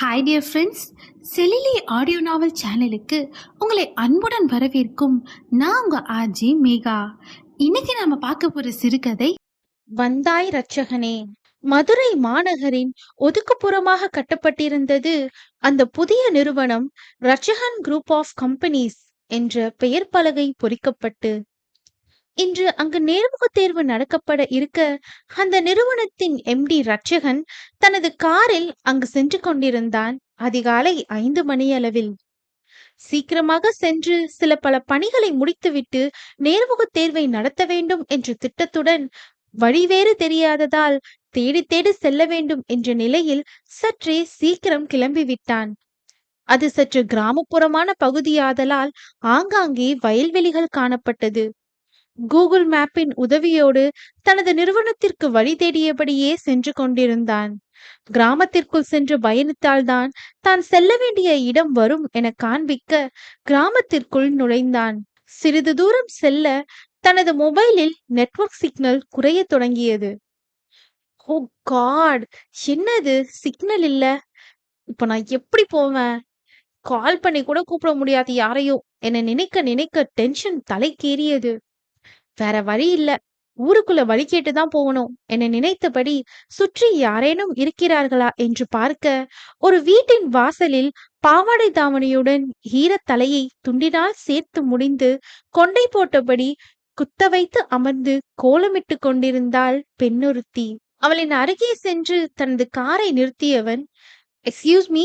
Hi dear friends செலிலி audio novel சேனலுக்கு உங்களை அன்புடன் வரவேற்கும் நான் உங்க ஆஜி மேகா. இன்னைக்கு நாம பார்க்க போற சிறுகதை வந்தாய் ரட்சகனே மதுரை மாநகரின் ஒதுக்குப்புறமாக கட்டப்பட்டிருந்தது அந்த புதிய நிறுவனம் ரட்சகன் குரூப் ஆஃப் கம்பெனிஸ் என்ற பெயர் பலகை பொறிக்கப்பட்டு இன்று அங்கு நேர்முகத் தேர்வு நடக்கப்பட இருக்க அந்த நிறுவனத்தின் எம்டி ரட்சகன் தனது காரில் அங்கு சென்று கொண்டிருந்தான். அதிகாலை ஐந்து மணியளவில் சீக்கிரமாக சென்று சில பல பணிகளை முடித்துவிட்டு நேர்முக தேர்வை நடத்த வேண்டும் என்ற திட்டத்துடன் வழிவேறு தெரியாததால் தேடி தேடி செல்ல வேண்டும் என்ற நிலையில் சற்றே சீக்கிரம் கிளம்பிவிட்டான். அது சற்று கிராமப்புறமான பகுதியாதலால் ஆங்காங்கே வயல்வெளிகள் காணப்பட்டது. கூகுள் மேப்பின் உதவியோடு தனது நிறுவனத்திற்கு வழி தேடியபடியே சென்று கொண்டிருந்தான். கிராமத்திற்குள் சென்று பயணித்தால்தான் தான் செல்ல வேண்டிய இடம் வரும் என காண்பிக்க கிராமத்திற்குள் நுழைந்தான். சிறிது தூரம் செல்ல தனது மொபைலில் நெட்வொர்க் சிக்னல் குறைய தொடங்கியது. ஓ காட்! என்னது? சிக்னல் இல்ல. இப்ப நான் எப்படி போவேன்? கால் பண்ணி கூட கூப்பிட முடியாது யாரையும் என நினைக்க நினைக்க டென்ஷன் தலைக்கேறியது. வேற வழி இல்ல. ஊருக்குள்ள வழி கேட்டுதான் போகணும். என நினைத்தபடி சுற்றி யாரேனும் இருக்கிறார்களா என்று பார்க்க ஒரு வீட்டின் வாசலில் பாவாடை தாவணியுடன் ஈரத் தலையை துண்டினால் சேர்த்து முடிந்து கொண்டை போட்டபடி குத்த வைத்து அமர்ந்து கோலமிட்டு கொண்டிருந்தாள் பெண்ணொருத்தி. அவளின் அருகே சென்று தனது காரை நிறுத்தியவன் எக்ஸ்கியூஸ் மீ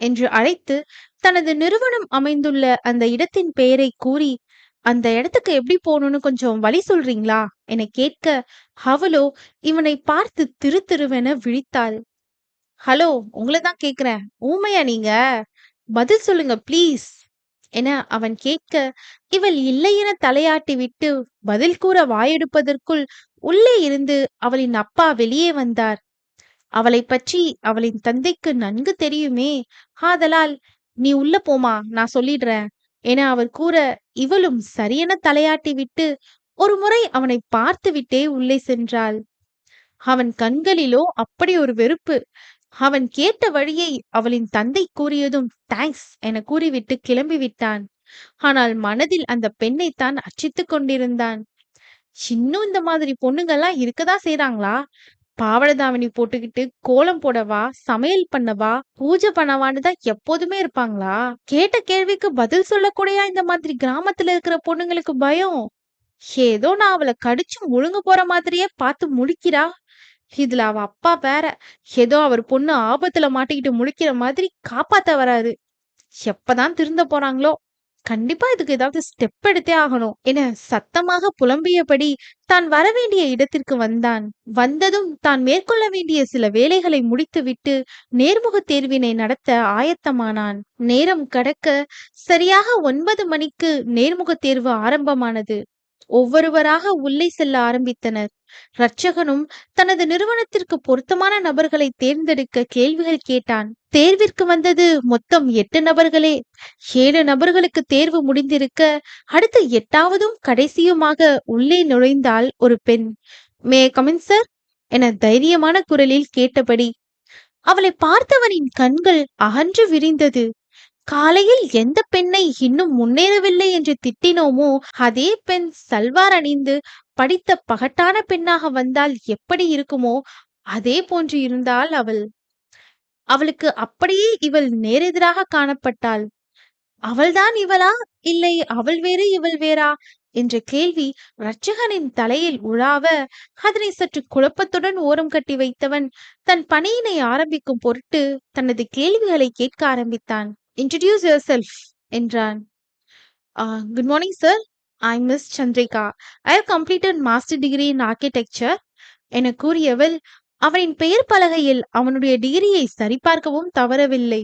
என்று அழைத்து தனது நிறுவனம் அமைந்துள்ள அந்த இடத்தின் பெயரை கூறி அந்த இடத்துக்கு எப்படி போகணும்னு கொஞ்சம் வழி சொல்றீங்களா? என கேட்க அவளோ இவனை பார்த்து திரு திருவென விழித்தாள். ஹலோ உங்களை தான் கேக்குறேன் ஊமையா நீங்க? பதில் சொல்லுங்க ப்ளீஸ் என அவன் கேட்க இவள் இல்லை என தலையாட்டி விட்டு பதில் கூற வாயெடுப்பதற்குள் உள்ளே இருந்து அவளின் அப்பா வெளியே வந்தார். அவளை பற்றி அவளின் தந்தைக்கு நன்கு தெரியுமே. ஆதலால் நீ உள்ள போமா நான் சொல்லிடுறேன். என அவர் கூற இவளும் சரியென தலையாட்டி விட்டு ஒரு முறை அவனை பார்த்துவிட்டே உள்ளே சென்றாள். அவன் கண்களிலோ அப்படி ஒரு வெறுப்பு. அவன் கேட்ட வழியை அவளின் தந்தை கூறியதும் தேங்க்ஸ் என கூறிவிட்டு கிளம்பி விட்டான். ஆனால் மனதில் அந்த பெண்ணைத்தான் அச்சித்து கொண்டிருந்தான். இன்னும் இந்த மாதிரி பொண்ணுங்கெல்லாம் இருக்கதா செய்றாங்களா? பாவாடை தாவணி போட்டுக்கிட்டு கோலம் போடவா சமையல் பண்ணவா பூஜை பண்ணவான்னு தான் எப்போதுமே இருப்பாங்களா? கேட்ட கேள்விக்கு பதில் சொல்லக்கூடிய இந்த மாதிரி கிராமத்துல இருக்கிற பொண்ணுங்களுக்கு பயம்? ஏதோ நான் அவளை கடிச்சு முழுங்க போற மாதிரியே பார்த்து முழிக்கிறா. இதுல அவ அப்பா வேற ஏதோ அவர் பொண்ணு ஆபத்துல மாட்டிக்கிட்டு முழிக்கிற மாதிரி காப்பாத்த வராது எப்பதான் திருந்த போறாங்களோ கண்டிப்பா இதுக்கு ஏதாவது ஸ்டெப் எடுத்தே ஆகணும். என சத்தமாக புலம்பியபடி தான் வரவேண்டிய இடத்திற்கு வந்தான். வந்ததும் தான் மேற்கொள்ள வேண்டிய சில வேலைகளை முடித்துவிட்டு நேர்முகத் தேர்வினை நடத்த ஆயத்தமானான். நேரம் கடக்க சரியாக ஒன்பது மணிக்கு நேர்முகத் தேர்வு ஆரம்பமானது. ஒவ்வொருவராக உள்ளே செல்ல ஆரம்பித்தனர். ரட்சகனும் தனது நிறுவனத்திற்கு பொருத்தமான நபர்களை தேர்ந்தெடுக்க கேள்விகள் கேட்டான். தேர்விற்கு வந்தது மொத்தம் எட்டு நபர்களே. ஏழு நபர்களுக்கு தேர்வு முடிந்திருக்க அடுத்த எட்டாவதும் கடைசியுமாக உள்ளே நுழைந்தாள் ஒரு பெண். மே கமின் சார் என தைரியமான குரலில் கேட்டபடி அவளை பார்த்தவனின் கண்கள் அகன்று விரிந்தது. காலையில் எந்த பெண்ணை இன்னும் முன்னேறவில்லை என்று திட்டினோமோ அதே பெண் சல்வார் அணிந்து படித்த பகட்டான பெண்ணாக வந்தால் எப்படி இருக்குமோ அதே போன்று இருந்தாள் அவள் அவளுக்கு அப்படியே இவள் நேரெதிராக காணப்பட்டாள். அவள்தான் இவளா? இல்லை அவள் வேறு இவள் வேறா? என்ற கேள்வி ரட்சகனின் தலையில் உழாவ அதனை சற்று குழப்பத்துடன் ஓரம் கட்டி வைத்தவன் தன் பணியினை ஆரம்பிக்கும் பொருட்டு தனது கேள்விகளை கேட்க ஆரம்பித்தான். இன்ட்ரடியூஸ் யுவர் செல்ஃப் என்றான் good morning sir I miss Chandrika I have completed master degree in architecture என கூறியவள் அவனின் பெயர் பலகையில் அவனுடைய டிகிரியை சரிபார்க்கவும் தவறவில்லை.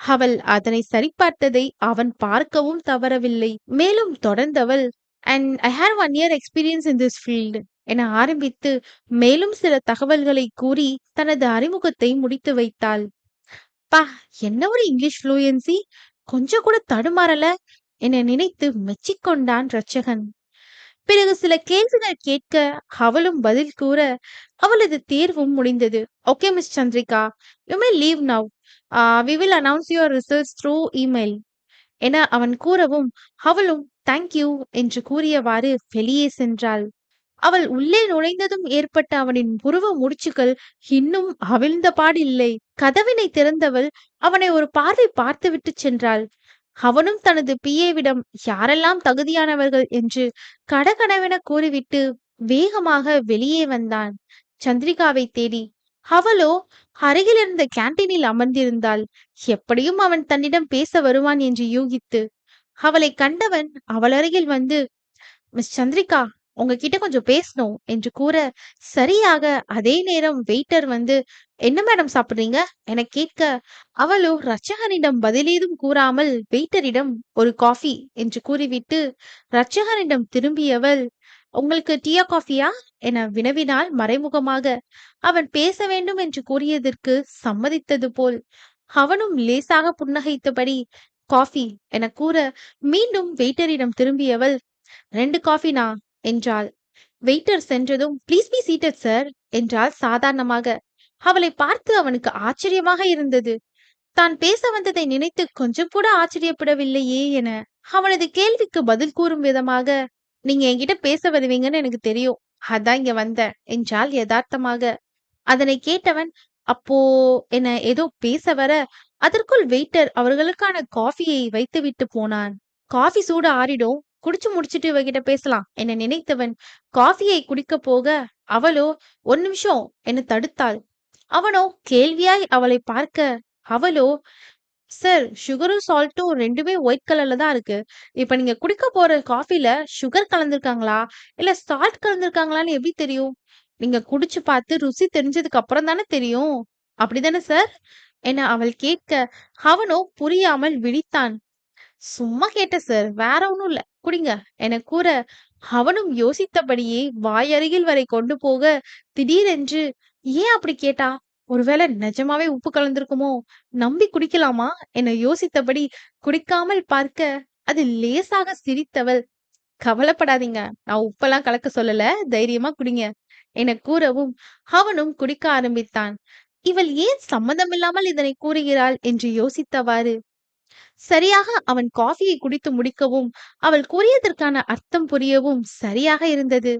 அவள் அதனை சரிபார்த்ததை அவன் பார்க்கவும் தவறவில்லை. மேலும் தொடர்ந்தவள் and I have one year experience in this field என ஆரம்பித்து மேலும் சில தகவல்களை கூறி தனது அறிமுகத்தை முடித்து வைத்தாள். பா என்ன ஒரு இங்கிலீஷ் ஃப்ளூயன்சி கொஞ்சம் கூட தடுமாறல. என நினைத்து மெச்சிக்கொண்டான் ரட்சகன் பிறகு சில கேள்விகள் கேட்க அவளும் பதில் கூற அவளது தேர்வும் முடிந்தது. Okay miss Chandrika you may leave now we will announce your results through email என அவன் கூறவும் அவளும் தேங்க்யூ என்று கூறியவாறு வெளியே சென்றாள். அவள் உள்ளே நுழைந்ததும் ஏற்பட்ட அவனின் புருவ முடிச்சுகள் இன்னும் அவிழ்ந்த பாடில்லை. கதவினை திறந்தவள் அவனை ஒரு பார்வை பார்த்துவிட்டு சென்றாள். அவனும் தனது பிஏவிடம் யாரெல்லாம் தகுதியானவர்கள்? என்று கடகடவென கூறிவிட்டு வேகமாக வெளியே வந்தான். சந்திரிகாவை தேடி அவளோ அருகில் இருந்த கேண்டீனில் அமர்ந்திருந்தாள். எப்படியும் அவன் தன்னிடம் பேச வருவான் என்று யூகித்து அவளை கண்டவன் அவள் அருகில் வந்து மிஸ் சந்திரிகா உங்ககிட்ட கொஞ்சம் பேசணும் என்று கூற சரியாக அதே நேரம் வெயிட்டர் வந்து என்ன மேடம் சாப்பிடுறீங்க? என கேட்க அவளோ ரட்சகனிடம் பதிலேதும் கூறாமல் வெயிட்டரிடம் ஒரு காஃபி என்று கூறிவிட்டு ரட்சகனிடம் திரும்பியவள் உங்களுக்கு டீயா காஃபியா என வினவினால் மறைமுகமாக அவன் பேச வேண்டும் என்று கூறியதற்கு சம்மதித்தது போல் அவனும் லேசாக புன்னகைத்தபடி காஃபி என கூற மீண்டும் வெயிட்டரிடம் திரும்பியவள் ரெண்டு காஃபினா என்றாள். வெயிட்டர் சென்றதும் ப்ளீஸ் பி சீட்டட் சார் என்றாள் சாதாரணமாக. அவளை பார்த்து அவனுக்கு ஆச்சரியமாக இருந்தது. தான் பேச வந்ததை நினைத்து கொஞ்சம் கூட ஆச்சரியப்படவில்லையே என அவனது கேள்விக்கு பதில் கூறும் விதமாக நீங்க என்கிட்ட பேச வருவீங்கன்னு எனக்கு தெரியும். அதான் இங்க வந்த என்றால் யதார்த்தமாக. அதனை கேட்டவன் அப்போ என ஏதோ பேச வர அதற்குள் வெயிட்டர் அவர்களுக்கான காஃபியை வைத்துவிட்டு போனான். காஃபி சூடு ஆறிடும். குடிச்சு முடிச்சிட்டு இவகிட்ட பேசலாம். என்னை நினைத்தவன் காஃபியை குடிக்க போக அவளோ ஒரு நிமிஷம் என்னை தடுத்தாள். அவனோ கேள்வியாய் அவளை பார்க்க அவளோ சார் சுகரும் சால்ட்டும் ரெண்டுமே ஒயிட் கலர்ல தான் இருக்கு. இப்ப நீங்க குடிக்க போற காஃபில சுகர் கலந்துருக்காங்களா? இல்ல சால்ட் கலந்துருக்காங்களான்னு எப்படி தெரியும்? நீங்க குடிச்சு பார்த்து ருசி தெரிஞ்சதுக்கு அப்புறம் தானே தெரியும்? அப்படிதானே சார் என அவள் கேட்க அவனோ புரியாமல் விழித்தான். சும்மா கேட்டேன் சார் வேற ஒன்றும் இல்ல. குடிங்க. என கூற அவனும் யோசித்தபடியே வாயருகில் வரை கொண்டு போக திடீரென்று ஏன் அப்படி கேட்டா? ஒருவேளை நிஜமாவே உப்பு கலந்திருக்குமோ? நம்பி குடிக்கலாமா? என யோசித்தபடி குடிக்காமல் பார்க்க அது லேசாக சிரித்தவள் கவலைப்படாதீங்க. நான் உப்பெல்லாம் கலக்க சொல்லல. தைரியமா குடிங்க. என கூறவும் அவனும் குடிக்க ஆரம்பித்தான். இவள் ஏன் சம்மதமில்லாமல் இதனை கூறுகிறாள்? என்று யோசித்தவாறு சரியாக அவன் காஃபியை குடித்து முடிக்கவும் அவள் கூறியதற்கான அர்த்தம் புரியவும் சரியாக இருந்தது.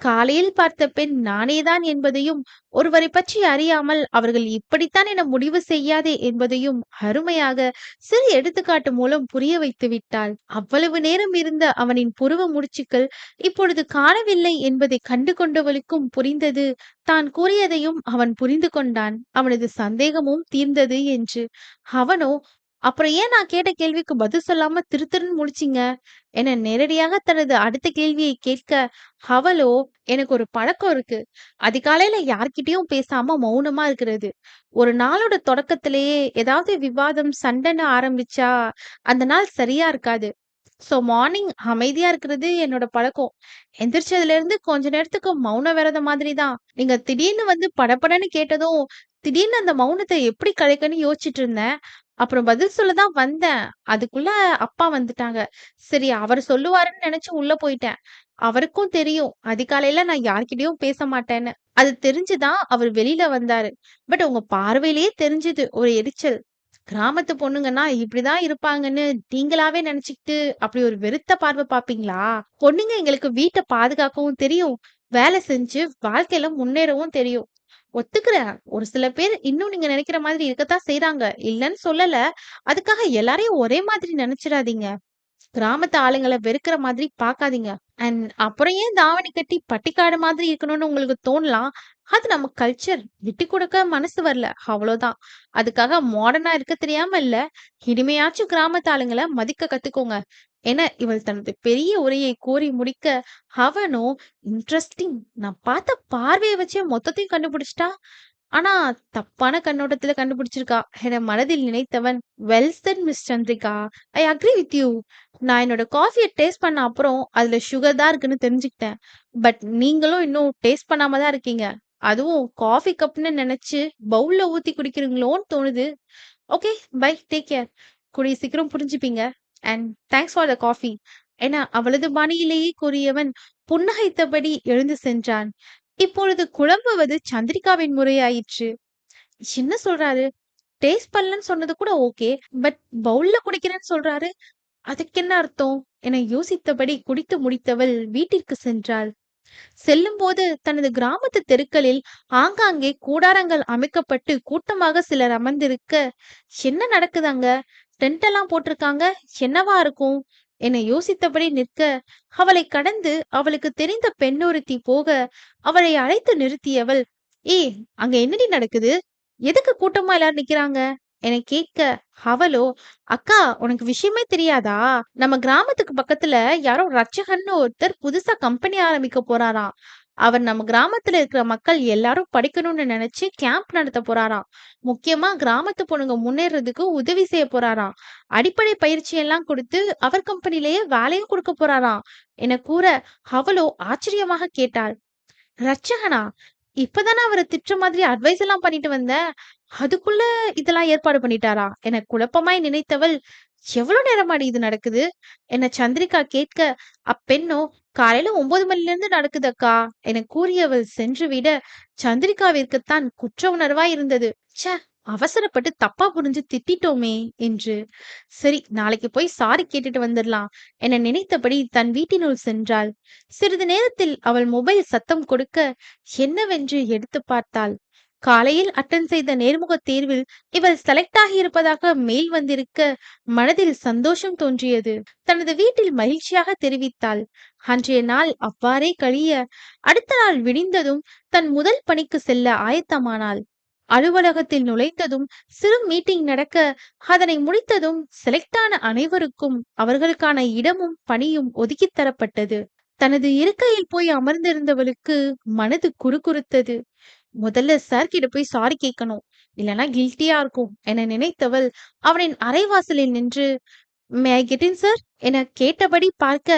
காலையில் பார்த்த பெண் நானேதான் என்பதையும் ஒருவரை பற்றி அறியாமல் அவர்கள் இப்படித்தான் என முடிவு செய்யாதே என்பதையும் அருமையாக சிறு எடுத்துக்காட்டு மூலம் புரிய வைத்து விட்டாள். அவ்வளவு நேரம் இருந்த அவனின் புருவ முடிச்சுக்கள் இப்பொழுது காணவில்லை என்பதை கண்டு கொண்டவளுக்கும் புரிந்தது. தான் கூறியதையும் அவன் புரிந்து கொண்டான். அவனது சந்தேகமும் தீர்ந்தது என்று. அவனோ அப்புறம் ஏன் நான் கேட்ட கேள்விக்கு பதில் சொல்லாம திரு திருன்னு என்ன என நேரடியாக தனது அடுத்த கேள்வியை கேட்க அவளோ? எனக்கு ஒரு பழக்கம் இருக்கு. அதிகாலையில யார்கிட்டயும் பேசாம மௌனமா இருக்கிறது. ஒரு நாளோட தொடக்கத்திலேயே ஏதாவது விவாதம் சண்டைன்னு ஆரம்பிச்சா அந்த நாள் சரியா இருக்காது. சோ மார்னிங் அமைதியா இருக்கிறது என்னோட பழக்கம். எந்திரிச்சதுல இருந்து கொஞ்ச நேரத்துக்கு மௌன விரதம் மாதிரி தான் நீங்க திடீர்னு வந்து படபடன்னு கேட்டதும் திடீர்னு அந்த மௌனத்தை எப்படி கலைக்கன்னு யோசிச்சுட்டு இருந்தேன். அப்புறம் பதில் சொல்லதான் வந்தேன். அதுக்குள்ள அப்பா வந்துட்டாங்க. சரி அவர் சொல்லுவாருன்னு நினைச்சு உள்ள போயிட்டேன். அவருக்கும் தெரியும். அதிகாலையில நான் யார்கிட்டயும் பேச மாட்டேன்னு. அது தெரிஞ்சுதான் அவர் வெளியில வந்தாரு. பட் உங்க பார்வையிலேயே தெரிஞ்சது. ஒரு எரிச்சல். கிராமத்து பொண்ணுங்கன்னா இப்படிதான் இருப்பாங்கன்னு நீங்களாவே நினைச்சுக்கிட்டு அப்படி ஒரு வெறுத்த பார்வை பாப்பீங்களா பொண்ணுங்க எங்களுக்கு வீட்டை பாதுகாக்கவும் தெரியும். வேலை செஞ்சு வாழ்க்கையில முன்னேறவும் தெரியும். ஒத்துக்கிறேன். ஒரு சில பேர் இன்னும் நீங்க நினைக்கிற மாதிரி இருக்கத்தான் செய்யறாங்க இல்லைன்னு சொல்லல. அதுக்காக எல்லாரையும் ஒரே மாதிரி நினைச்சிடாதீங்க. கிராமத்து ஆளுங்களை வெறுக்கிற மாதிரி பார்க்காதீங்க. அண்ட் அப்புறம் ஏன் தாவணி கட்டி பட்டிக்காடு மாதிரி இருக்கணும்னு உங்களுக்கு தோணலாம்? அது நம்ம கல்ச்சர் விட்டு கொடுக்க மனசு வரல. அவ்வளவுதான். அதுக்காக மாடர்னா இருக்க தெரியாம இல்ல இனிமையாச்சும் கிராமத்து ஆளுங்களை மதிக்க கத்துக்கோங்க. என இவள் தனது பெரிய உரையை கூறி முடிக்க அவனோ இன்ட்ரெஸ்டிங் நான் பார்த்த பார்வையை வச்சே மொத்தத்தையும் கண்டுபிடிச்சிட்டா? ஆனா தப்பான கண்ணோட்டத்துல கண்டுபிடிச்சிருக்கா. என மனதில் நினைத்தவன் well said miss Chandrika I agree with you நான் என்னோட காஃபியை டேஸ்ட் பண்ண அப்புறம் அதுல சுகர் தான் இருக்குன்னு தெரிஞ்சுக்கிட்டேன். பட் நீங்களும் இன்னும் டேஸ்ட் பண்ணாம தான் இருக்கீங்க. அதுவும் காஃபி கப்னு நினைச்சு பவுல்ல ஊத்தி குடிக்கிறீங்களோன்னு தோணுது. ஓகே பை டேக் கேர் கூடிய சீக்கிரம் புரிஞ்சுப்பீங்க. And thanks for the coffee என அவளது பாணியிலேயே கூறியவன் புன்னகைத்தபடி எழுந்து சென்றான். இப்பொழுது குழம்புவது சந்திரிகாவின் முறையாயிற்று. என்ன சொல்றாரு? டேஸ்ட் பண்ணலன்னு சொன்னது கூட ஓகே பட் பவுல்ல குடிக்கிறேன்னு சொல்றாரு? அதுக்கு என்ன அர்த்தம்? என யோசித்தபடி குடித்து முடித்தவள் வீட்டிற்கு சென்றாள். செல்லும்போது தனது கிராமத்து தெருக்களில் ஆங்காங்கே கூடாரங்கள் அமைக்கப்பட்டு கூட்டமாக சிலர் அமர்ந்திருக்க என்ன நடக்குது அங்க டென்ட் எல்லாம் போட்டிருக்காங்க? என்னவா இருக்கும்? என யோசித்தபடி நிற்க அவளை கடந்து அவளுக்கு தெரிந்த பெண்ணொருத்தி போக அவளை அழைத்து நிறுத்தியவள் ஏய் அங்க என்னடி நடக்குது? எதுக்கு கூட்டமா எல்லாரும் நிக்கிறாங்க? என்னை கேட்க அவளோ அக்கா உனக்கு விஷயமே தெரியாதா? நம்ம கிராமத்துக்கு பக்கத்துல யாரோ ரட்சகன்னு ஒருத்தர் புதுசா கம்பெனி ஆரம்பிக்க போறாராம். அவர் நம்ம கிராமத்துல இருக்கிற மக்கள் எல்லாரும் படிக்கணும்னு நினைச்சு கேம்ப் நடத்த போறாராம். முக்கியமா கிராமத்து பொண்ணுங்க முன்னேறதுக்கு உதவி செய்ய போறாராம். அடிப்படை பயிற்சி எல்லாம் கொடுத்து அவர் கம்பெனிலேயே வேலையும் கொடுக்க போறாராம். என கூற அவளோ ஆச்சரியமாக கேட்டாள். ரட்சகனா? இப்பதானே அவரை திட்டுற மாதிரி அட்வைஸ் எல்லாம் பண்ணிட்டு வந்தேன் அதுக்குள்ள இதெல்லாம் ஏற்பாடு பண்ணிட்டாரா? என குழப்பமாய் நினைத்தவள் எவ்வளவு நேரமாடி இது நடக்குது? என சந்திரிகா கேட்க அப்பெண்ணோ காலையில ஒன்பது மணில இருந்து நடக்குது அக்கா. என கூறியவள் சென்று விட சந்திரிகாவிற்குத்தான் குற்ற உணர்வாய் இருந்தது. ச்சே! அவசரப்பட்டு தப்பா புரிஞ்சு திட்டிட்டோமே என்று. சரி நாளைக்கு போய் சாரி கேட்டுட்டு வந்துடலாம் என நினைத்தபடி தன் வீட்டினுள் சென்றாள். சிறிது நேரத்தில் அவள் மொபைல் சத்தம் கொடுக்க என்னவென்று எடுத்து பார்த்தாள். காலையில் அட்டன் செய்த நேர்முகத் தேர்வில் இவள் செலக்ட் ஆகியிருப்பதாக மெயில் வந்திருக்க மனதில் சந்தோஷம் தோன்றியது. தனது வீட்டில் மகிழ்ச்சியாக தெரிவித்தாள். அன்றைய நாள் அவ்வாறே கழிய அடுத்த நாள் விடிந்ததும் தன் முதல் பணிக்கு செல்ல ஆயத்தமானாள். அலுவலகத்தில் நுழைந்ததும் சிறு மீட்டிங் நடக்க அதனை முடித்ததும் செலக்ட் ஆன அனைவருக்கும் அவர்களுக்கான இடமும் பணியும் ஒதுக்கித் தரப்பட்டது. தனது இருக்கையில் போய் அமர்ந்திருந்தவளுக்கு மனது குறுகுறுத்தது. முதல்ல சார் கிட்ட போய் சாரி கேட்கணும் இல்லைன்னா கில்ட்டியா இருக்கும் என நினைத்தவள் அவனின் அரைவாசலில் நின்று மே ஐ சார் என கேட்டபடி பார்க்க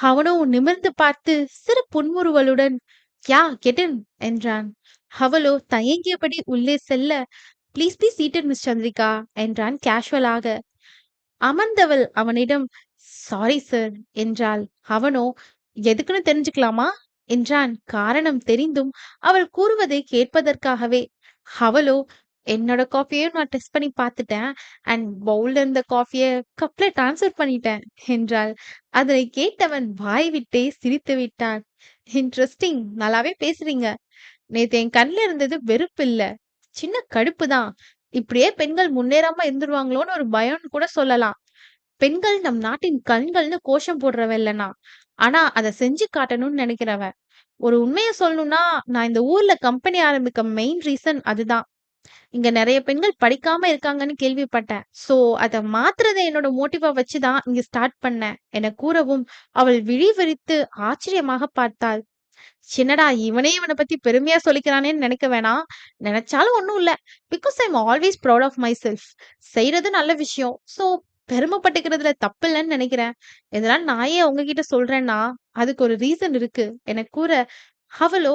அவனோ நிமிர்ந்து பார்த்து சிறு புன்முறுவலுடன் யா கெட்டின் என்றான். அவளோ தயங்கியபடி உள்ளே செல்ல. Please be seated miss Chandrika என்றான் கேஷுவலாக அமர்ந்தவள் அவனிடம் சாரி சார் என்றாள். அவனோ எதுக்குன்னு தெரிஞ்சுக்கலாமா? என்றான். காரணம் தெரிந்தும் அவள் கூறுவதை கேட்பதற்காகவே அவளோ என்னோட காஃபியையும் நான் டெஸ்ட் பண்ணி பார்த்துட்டேன். அண்ட் பவுல்ல இருந்த காஃபியை கப்ல டிரான்ஸ்ஃபர் பண்ணிட்டேன் என்றாள். அதனை கேட்டவன் வாய் விட்டே சிரித்து விட்டான். இன்ட்ரெஸ்டிங் நல்லாவே பேசுறீங்க. நேத்து என் கண்ணுல இருந்தது வெறுப்பு இல்ல. சின்ன கடுப்பு தான். இப்படியே பெண்கள் முன்னேறாம இருந்துருவாங்களோன்னு ஒரு பயம்னு கூட சொல்லலாம். பெண்கள் நம் நாட்டின் கண்கள்னு கோஷம் போடுறவ இல்லனா. ஆனா அதை செஞ்சு காட்டணும்னு நினைக்கிறவ ஒரு உண்மைய சொல்லணும்னா நான் இந்த ஊர்ல கம்பெனி ஆரம்பிக்க மெயின் ரீசன் அதுதான். இங்க நிறைய பெண்கள் படிக்காம இருக்காங்கன்னு கேள்விப்பட்டேன். சோ அத மாத்துறதை என்னோட மோட்டிவா வச்சுதான் இங்க ஸ்டார்ட் பண்ணேன். என கூறவும் அவள் விழி விரித்து ஆச்சரியமாக பார்த்தாள். என்னடா இவனே இவனை பத்தி பெருமையா சொல்லிக்கிறானேன்னு நினைக்க வேணாம். நினைச்சாலும் ஒண்ணும் இல்ல. Because I am always proud of myself செய்யறது நல்ல விஷயம். சோ பெருமைப்பட்டுக்கிறதுல தப்பு இல்லைன்னு நினைக்கிறேன். இதெல்லாம் நான் ஏன் உங்ககிட்ட சொல்றேன்னா அதுக்கு ஒரு ரீசன் இருக்கு. என கூற அவளோ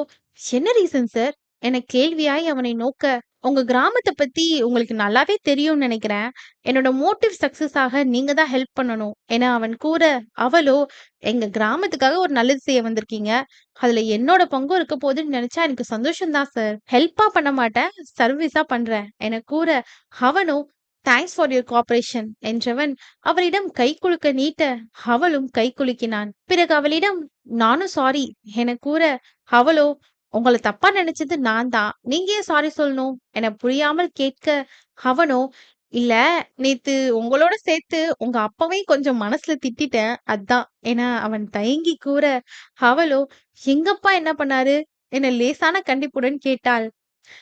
என்ன ரீசன் சார் என கேள்வியாய் அவனை நோக்க உங்க கிராமத்தை பத்தி உங்களுக்கு நல்லாவே தெரியும்னு நினைக்கிறேன். என்னோட மோட்டிவ் சக்சஸ் ஆக நீங்க தான் ஹெல்ப் பண்ணணும். ஏன்னா அவன் கூற அவளோ எங்க கிராமத்துக்காக ஒரு நல்லது செய்ய வந்திருக்கீங்க. அதுல என்னோட பங்கும் இருக்க போதுன்னு நினைச்சா எனக்கு சந்தோஷம் தான் சார். ஹெல்ப்பா பண்ண மாட்டேன். சர்வீஸா பண்றேன். என கூற அவனோ தேங்க்ஸ் ஃபார் யுவர் கோஆபரேஷன் என்றவன் அவளிடம் கை குலுக்க நீட்ட அவளும் கை குலுக்கினான். பிறகு அவளிடம் நானும் சாரி என கூற அவளோ உங்களை தப்பா நினைச்சது நான் தான். நீங்க ஏன் சாரி சொல்லணும்? என புரியாமல் கேட்க அவனோ இல்ல நேத்து உங்களோட சேர்த்து உங்க அப்பாவையும் கொஞ்சம் மனசுல திட்டிட்டேன். அதான். என அவன் தயங்கி கூற அவளோ எங்கப்பா என்ன பண்ணாரு? என லேசான கண்டிப்புடன் கேட்டாள்.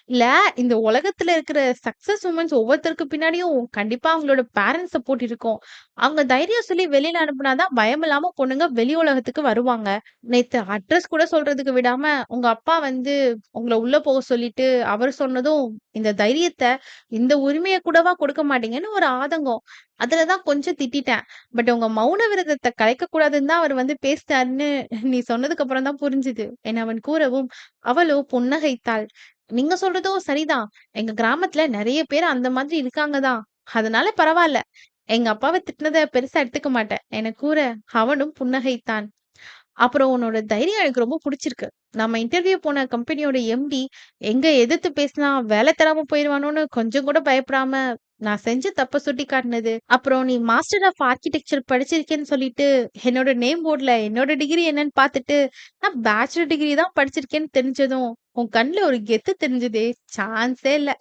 இல்ல இந்த உலகத்துல இருக்கிற சக்சஸ் உமன்ஸ் ஒவ்வொருத்தருக்கு பின்னாடியும் கண்டிப்பா அவங்களோட பேரண்ட்ஸ் சப்போர்ட் இருக்கும். அவங்க தைரியம் சொல்லி வெளியில அனுப்புனாதான் பயம் இல்லாம பொண்ணுங்க வெளி உலகத்துக்கு வருவாங்க. நேத்து அட்ரஸ் கூட சொல்றதுக்கு விடாம உங்க அப்பா வந்து உங்களை உள்ள போக சொல்லிட்டு அவர் சொன்னதும் இந்த தைரியத்தை இந்த உரிமையை கூடவா கொடுக்க மாட்டீங்கன்னு ஒரு ஆதங்கம். அதுலதான் கொஞ்சம் திட்டிட்டேன். பட் உங்க மௌன விரதத்தை கலைக்க கூடாதுன்னு தான் அவர் வந்து பேசிட்டாருன்னு நீ சொன்னதுக்கு அப்புறம் தான் புரிஞ்சுது. என அவன் கூறவும் அவளோ புன்னகைத்தாள். நீங்க சொல்றதும் சரிதான். எங்க கிராமத்துல நிறைய பேர் அந்த மாதிரி இருக்காங்க தான். அதனால பரவாயில்ல. எங்க அப்பாவை திட்டினதை பெருசா எடுத்துக்க மாட்டேன். என கூற அவனும் புன்னகைத்தான். அப்புறம் உன்னோட தைரியம் எனக்கு ரொம்ப புடிச்சிருக்கு. நம்ம இன்டர்வியூ போன கம்பெனியோட எம்டி எங்க எதிர்த்து பேசினா வேலை தராம போயிருவானோன்னு கொஞ்சம் கூட பயப்படாம நான் செஞ்ச தப்ப சுட்டிக்காட்டுனது. அப்புறம் நீ மாஸ்டர் ஆஃப் ஆர்கிடெக்சர் படிச்சிருக்கேன்னு சொல்லிட்டு என்னோட நேம் போர்டுல என்னோட டிகிரி என்னன்னு பார்த்துட்டு நான் பேச்சுலர் டிகிரி தான் படிச்சிருக்கேன்னு தெரிஞ்சதும் உன் கண்ல ஒரு கெத்து தெரிஞ்சதே சான்ஸே இல்ல.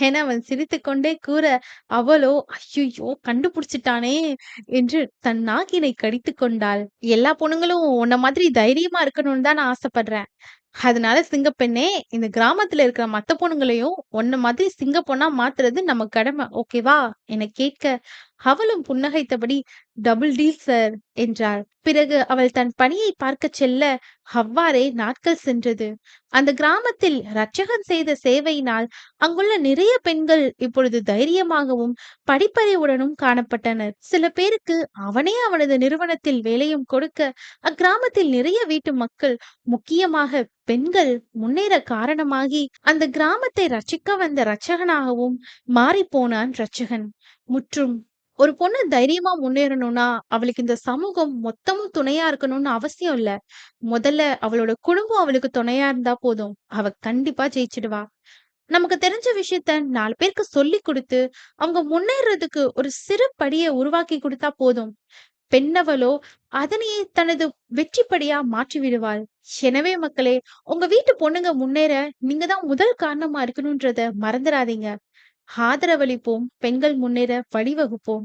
என அவன் சிரித்துக்கொண்டே கூற அவளோ ஐயோ கண்டுபிடிச்சிட்டானே என்று தன் நாகினை கடித்துக் கொண்டாள். எல்லா பொண்ணுங்களும் உன்ன மாதிரி தைரியமா இருக்கணும்னு தான் நான் ஆசைப்படுறேன். அதனால சிங்கப்பெண்ணே இந்த கிராமத்துல இருக்கிற மத்த பொண்ணுங்களையும் உன்ன மாதிரி சிங்க பொண்ணா மாத்துறது நம்ம கடமை ஓகேவா என கேட்க அவளும் புன்னகைத்தபடி டபுள் டீல் சார் என்றாள். பிறகு அவள் தன் பணியை பார்க்கச் செல்ல அவ்வாறே நாட்கள் சென்றது. அந்த கிராமத்தில் ரட்சகன் செய்த சேவையினால் அங்குள்ள நிறைய பெண்கள் இப்பொழுது தைரியமாகவும் படிப்பறிவுடனும் காணப்பட்டனர். சில பேருக்கு அவனே அவனது நிறுவனத்தில் வேலையும் கொடுக்க அக்கிராமத்தில் நிறைய வீட்டு மக்கள் முக்கியமாக பெண்கள் முன்னேற காரணமாகி அந்த கிராமத்தை ரட்சிக்க வந்த ரட்சகனாகவும் மாறிப்போனான் ரட்சகன் முற்றும் ஒரு பொண்ணு தைரியமா முன்னேறணும்னா அவளுக்கு இந்த சமூகம் மொத்தமும் துணையா இருக்கணும்னு அவசியம் இல்ல. முதல்ல அவளோட குடும்பம் அவளுக்கு துணையா இருந்தா போதும். அவ கண்டிப்பா ஜெயிச்சிடுவா. நமக்கு தெரிஞ்ச விஷயத்த நாலு பேருக்கு சொல்லி கொடுத்து அவங்க முன்னேறதுக்கு ஒரு சிறு படியை உருவாக்கி கொடுத்தா போதும். பெண்ணவளோ அதனையே தனது வெற்றிப்படியா மாற்றி விடுவாள். எனவே மக்களே உங்க வீட்டு பொண்ணுங்க முன்னேற நீங்க தான் முதல் காரணமா இருக்கணும்ன்றத மறந்துடாதீங்க ஆதரவளிப்போம். பெண்கள் முன்னேற வழிவகுப்போம்.